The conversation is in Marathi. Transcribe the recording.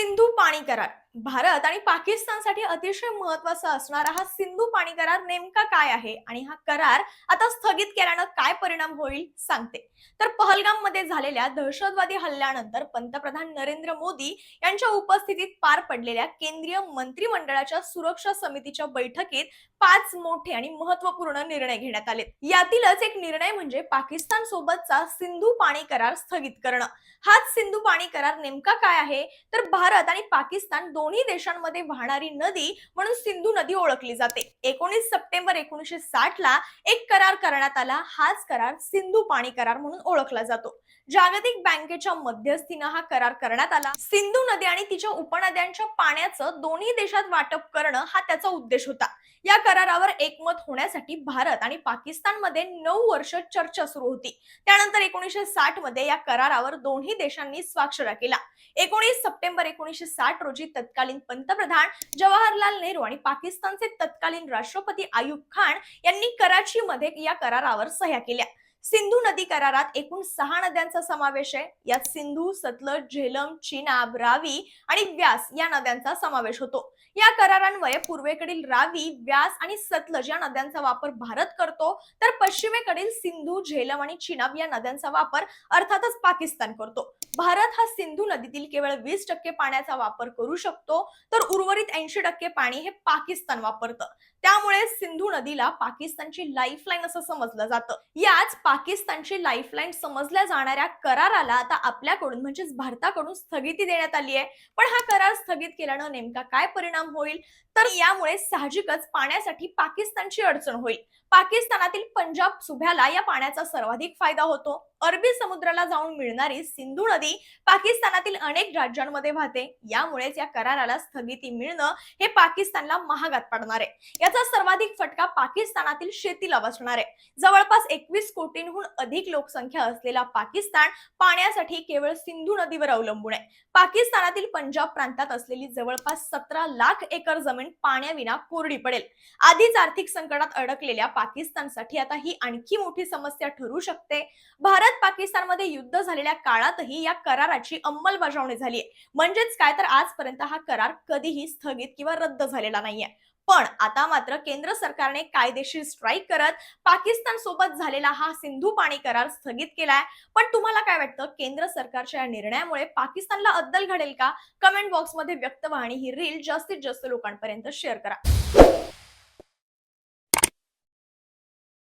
सिंधू पाणी करार भारत आणि पाकिस्तानसाठी अतिशय महत्त्वाचा असणारा हा सिंधू पाणी करार नेमका काय आहे? आणि हा करार आता स्थगित केल्यानं काय परिणाम होईल? सांगते. तर पहलगाममध्ये झालेल्या दहशतवादी हल्ल्यानंतर पंतप्रधान नरेंद्र मोदी यांच्या उपस्थितीत पार पडलेल्या केंद्रीय मंत्रिमंडळाच्या सुरक्षा समितीच्या बैठकीत पाच मोठे आणि महत्त्वपूर्ण निर्णय घेण्यात आले यातीलच एक निर्णय म्हणजे पाकिस्तान सोबतचा सिंधू पाणी करार स्थगित करणं. हाच सिंधू पाणी करार नेमका काय आहे? तर भारत आणि पाकिस्तान दोन्ही देशांमध्ये वाहणारी नदी म्हणून सिंधू नदी ओळखली जाते. एकोणीस सप्टेंबर एकोणीसशे साठ ला एक करार करण्यात आला. हाच करार सिंधू पाणी करार म्हणून ओळखला जातो. जागतिक बँकेच्या मध्यस्थीनं हा करार करण्यात आला. सिंधू नदी आणि तिच्या उपनद्यांच्या पाण्याचं दोन्ही देशात वाटप करणं हा त्याचा उद्देश होता. या करारावर एकमत होण्यासाठी भारत आणि पाकिस्तानमध्ये नऊ वर्ष चर्चा सुरू होती. त्यानंतर एकोणीसशे साठमध्ये या करारावर दोन्ही देशांनी स्वाक्षरा केला एकोणीस सप्टेंबर एकोणीसशे साठ रोजी तत्कालीन पंतप्रधान जवाहरलाल नेहरू आणि पाकिस्तानचे तत्कालीन राष्ट्रपती आयुब खान यांनी कराची मध्ये या करारावर सह्या केल्या. सिंधू नदी करारात एकूण सहा नद्यांचा समावेश आहे. यात सिंधू सतलज झेलम चिनाब रावी आणि व्यास या नद्यांचा समावेश होतो. या करारान्वये पूर्वेकडील रावी व्यास आणि सतलज या नद्यांचा वापर भारत करतो. तर पश्चिमेकडील सिंधू झेलम आणि चिनाब या नद्यांचा वापर अर्थातच पाकिस्तान करतो. भारत हा सिंधू नदीतील केवळ वीस टक्के पाण्याचा वापर करू शकतो तर उर्वरित ऐंशी टक्के पाणी हे पाकिस्तान वापरतं. त्यामुळे सिंधू नदीला पाकिस्तानची लाईफलाईन असं समजलं जातं. याच पाकिस्तानची लाईफलाईन समजल्या जाणाऱ्या कराराला आता आपल्याकडून म्हणजेच भारताकडून स्थगिती देण्यात आली आहे. पण हा करार स्थगित केल्यानं नेमका काय परिणाम होईल? तर यामुळे साहजिकच पाण्यासाठी पाकिस्तानची अडचण होईल. पाकिस्तानातील पंजाब सुभ्याला या पाण्याचा सर्वाधिक फायदा होतो. अरबी समुद्राला जाऊन मिळणारी सिंधू नदी पाकिस्तानातील अनेक राज्यांमध्ये वाहते. यामुळेच या कराराला स्थगिती मिळणं हे पाकिस्तानला महागात पडणार आहे. याचा सर्वाधिक फटका पाकिस्तानातील शेतीला बसणार आहे. जवळपास एकवीस कोटींहून अधिक लोकसंख्या असलेला पाकिस्तान पाण्यासाठी केवळ सिंधू नदीवर अवलंबून आहे. पाकिस्तानातील पंजाब प्रांतात असलेली जवळपास सतरा लाख एकर जमीन पाण्याविना कोरडी पडेल. आधीच आर्थिक संकटात अडकलेल्या पाकिस्तानसाठी आता ही आणखी मोठी समस्या ठरू शकते. भारत पाकिस्तानमध्ये युद्ध झालेल्या काळातही या कराराची अंमलबजावणी झाली म्हणजेच काय? तर आजपर्यंत हा करार कधीही स्थगित किंवा रद्द झालेला नाहीये. पण आता मात्र केंद्र सरकारने कायदेशीर स्ट्राईक करत पाकिस्तान सोबत झालेला हा सिंधू पाणी करार स्थगित केलाय. पण तुम्हाला काय वाटतं? केंद्र सरकारच्या या निर्णयामुळे पाकिस्तानला अद्दल घडेल का? कमेंट बॉक्समध्ये व्यक्त व्हाणी ही रील जास्तीत जास्त लोकांपर्यंत शेअर करा.